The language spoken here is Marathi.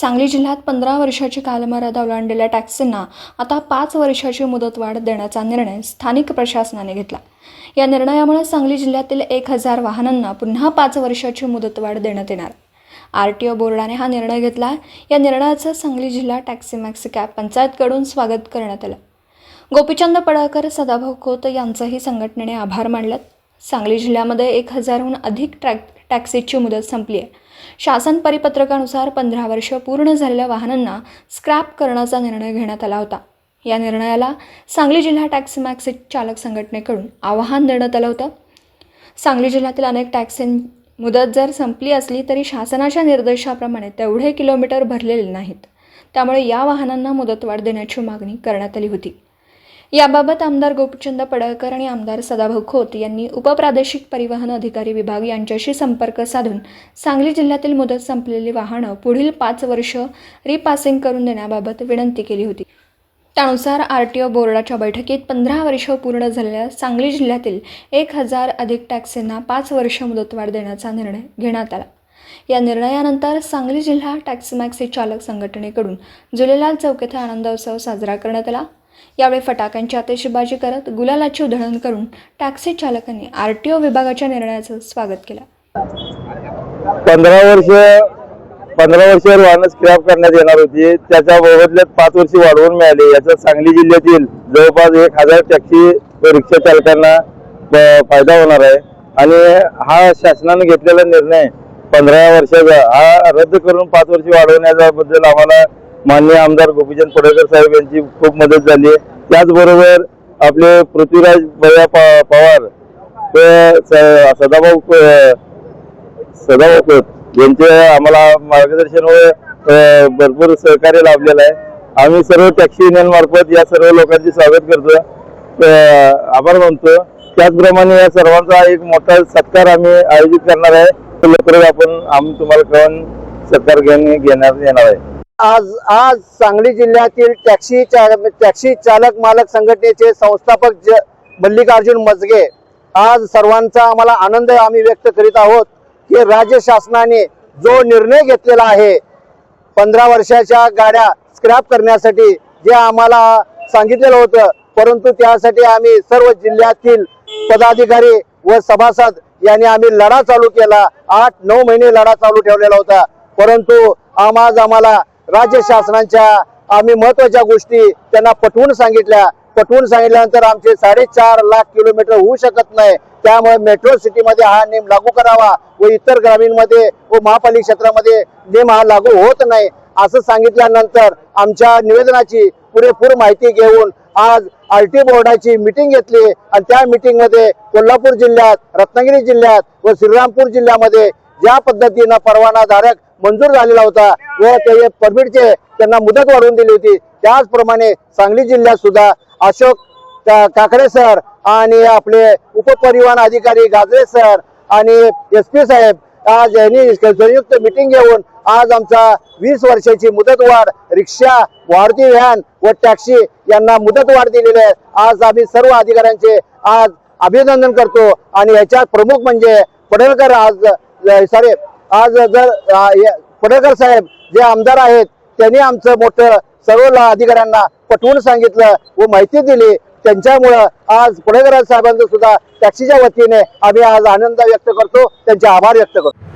सांगली जिल्ह्यात पंधरा वर्षाची कालमर्यादा ओलांडलेल्या टॅक्सींना आता पाच वर्षाची मुदतवाढ देण्याचा निर्णय स्थानिक प्रशासनाने घेतला. या निर्णयामुळे सांगली जिल्ह्यातील एक हजार वाहनांना पुन्हा पाच वर्षाची मुदतवाढ देण्यात येणार. आर टी ओ बोर्डाने हा निर्णय घेतला. या निर्णयाचं सांगली जिल्हा टॅक्सी मॅक्सी कॅब पंचायतकडून स्वागत करण्यात आलं. गोपीचंद पडळकर सदाभाऊ खोत यांचंही संघटनेने आभार मानलेत सांगली जिल्ह्यामध्ये एक हजारहून अधिक ट्रॅक टॅक्सीची मुदत संपली आहे. शासन परिपत्रकानुसार पंधरा वर्ष पूर्ण झालेल्या वाहनांना स्क्रॅप करण्याचा निर्णय घेण्यात आला होता. या निर्णयाला सांगली जिल्हा टॅक्सी मॅक्सी चालक संघटनेकडून आवाहन देण्यात आलं होतं. सांगली जिल्ह्यातील अनेक टॅक्सीं मुदत जर संपली असली तरी शासनाच्या निर्देशाप्रमाणे तेवढे किलोमीटर भरलेले नाहीत. त्यामुळे या वाहनांना मुदतवाढ देण्याची मागणी करण्यात आली होती. याबाबत आमदार गोपचंद पडळकर आणि आमदार सदाभाऊ खोत यांनी उपप्रादेशिक परिवहन अधिकारी विभाग यांच्याशी संपर्क साधून सांगली जिल्ह्यातील मुदत संपलेली वाहनं पुढील पाच वर्ष रिपासिंग करून देण्याबाबत विनंती केली होती. त्यानुसार आर टी ओ बोर्डाच्या बैठकीत पंधरा वर्ष पूर्ण झालेल्या सांगली जिल्ह्यातील एक हजार अधिक टॅक्सींना पाच वर्ष मुदतवाढ देण्याचा निर्णय घेण्यात आला. या निर्णयानंतर सांगली जिल्हा टॅक्सीमॅक्सी चालक संघटनेकडून जुलेलाल चौक येथे आनंद उत्सव साजरा करण्यात आला. यावेळी फटाक्यांची आतिषबाजी करत गुलालाची उधळण करून टॅक्सी चालकांनी आर टी ओ विभागाच्या निर्णयाचं स्वागत केलं. पंधरा वर्ष पंधरा वर्षावर वाहनं स्क्रॅप करण्यात येणार होती. त्याच्या मोबदल्यात पाच वर्ष वाढवून मिळाली. याचा सांगली जिल्ह्यातील जवळपास एक हजार टॅक्सी व रिक्षा चालकांना फायदा होणार आहे. आणि हा शासनाने घेतलेला निर्णय पंधरा वर्षाचा हा रद्द करून पाच वर्ष वाढवण्याच्या बद्दल आम्हाला माननीय आमदार गोपीचंद पडळकर साहेब यांची खूप मदत झाली आहे. त्याचबरोबर आपले पृथ्वीराज भैया प- पवार स- सदाभाऊ सदाभाऊ खोत यांचे आम्हाला मार्गदर्शन व भरपूर सहकार्य लाभलेलं आहे. आम्ही सर्व टॅक्सी युनियन मार्फत या सर्व लोकांचे स्वागत करतो. आभार मानतो. त्याचप्रमाणे या सर्वांचा एक मोठा सत्कार आम्ही आयोजित करणार आहे. लवकरच आपण आम्ही तुम्हाला कळून सत्कार घेऊन घेणार येणार आहे. आज आज सांगली जिल्ह्यातील टॅक्सी चा- टॅक्सी चालक मालक संघटनेचे संस्थापक ज मल्लिकार्जुन मजगे आज सर्वांचा आम्हाला आनंद आम्ही व्यक्त करीत आहोत की राज्य शासनाने जो निर्णय घेतलेला आहे पंधरा वर्षाच्या गाड्या स्क्रॅप करण्यासाठी जे आम्हाला सांगितलेलं होतं परंतु त्यासाठी आम्ही सर्व जिल्ह्यातील पदाधिकारी व सभासद यांनी आम्ही लढा चालू केला. आठ नऊ महिने लढा चालू ठेवलेला होता. परंतु आम आज आम्हाला राज्य शासनाच्या आम्ही महत्त्वाच्या गोष्टी त्यांना पटवून सांगितल्या. पटवून सांगितल्यानंतर आमचे साडेचार लाख किलोमीटर होऊ शकत नाही. त्यामुळे मेट्रो सिटीमध्ये हा नेम लागू करावा व इतर ग्रामीणमध्ये व महापालिका क्षेत्रामध्ये नेम हा लागू होत नाही. असं सांगितल्यानंतर आमच्या निवेदनाची पुरेपूर माहिती घेऊन आज आर टी बोर्डाची मिटिंग घेतली. आणि त्या मिटिंगमध्ये कोल्हापूर जिल्ह्यात रत्नागिरी जिल्ह्यात व श्रीरामपूर जिल्ह्यामध्ये ज्या पद्धतीनं परवाना धारक मंजूर झालेला होता व ते परमिटचे त्यांना मुदत वाढवून दिली होती त्याचप्रमाणे सांगली जिल्ह्यात सुद्धा अशोक काकडे सर आणि आपले उपपरिवहन अधिकारी गाजरे सर आणि एस पी साहेब आज यांनी संयुक्त मिटिंग घेऊन आज आमचा वीस वर्षाची मुदत वाढ रिक्षा वाढती व्हॅन व टॅक्सी यांना मुदत वाढ दिलेली आहे. आज आम्ही सर्व अधिकाऱ्यांचे आज अभिनंदन करतो आणि याच्यात प्रमुख म्हणजे पडळकर आज सॉरी आज जर अ, पडळकर साहेब जे आमदार आहेत त्यांनी आमचं मोठं सर्व अधिकाऱ्यांना पटवून सांगितलं व माहिती दिली. त्यांच्यामुळं आज पुणेकर साहेबांचं सुद्धा टॅक्सीच्या वतीने आम्ही आज आनंद व्यक्त करतो. त्यांचे आभार व्यक्त करतो.